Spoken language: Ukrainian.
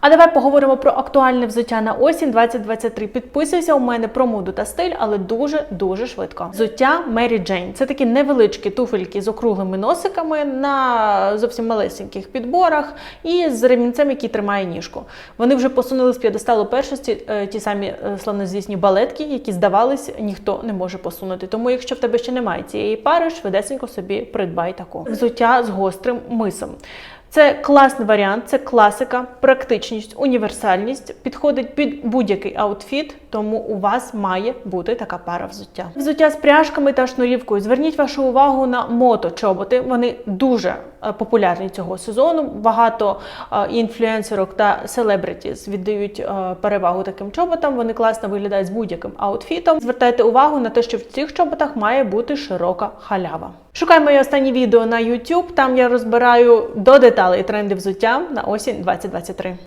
А давай поговоримо про актуальне взуття на осінь 2023. Підписуйся у мене про моду та стиль, але дуже дуже швидко. Взуття Mary Jane. Це такі невеличкі туфельки з округлими носиками на зовсім малесеньких підборах і з ремінцем, який тримає ніжку. Вони вже посунули з п'єдесталу першості е, ті самі е, славнозвісні балетки, які здавались, ніхто не може посунути. Тому, якщо в тебе ще немає цієї пари, швидесенько собі придбай таку. Взуття з гострим мисом. Це класний варіант, це класика, практичність, універсальність. Підходить під будь-який аутфіт, тому у вас має бути така пара взуття. Взуття з пряжками та шнурівкою. Зверніть вашу увагу на мото-чоботи. Вони дуже популярні цього сезону. Багато е, інфлюенсерок та селебритіс віддають е, перевагу таким чоботам. Вони класно виглядають з будь-яким аутфітом. Звертайте увагу на те, що в цих чоботах має бути широка халява. Шукай моє останнє відео на YouTube. Там я розбираю до деталей тренди взуття на осінь 2023.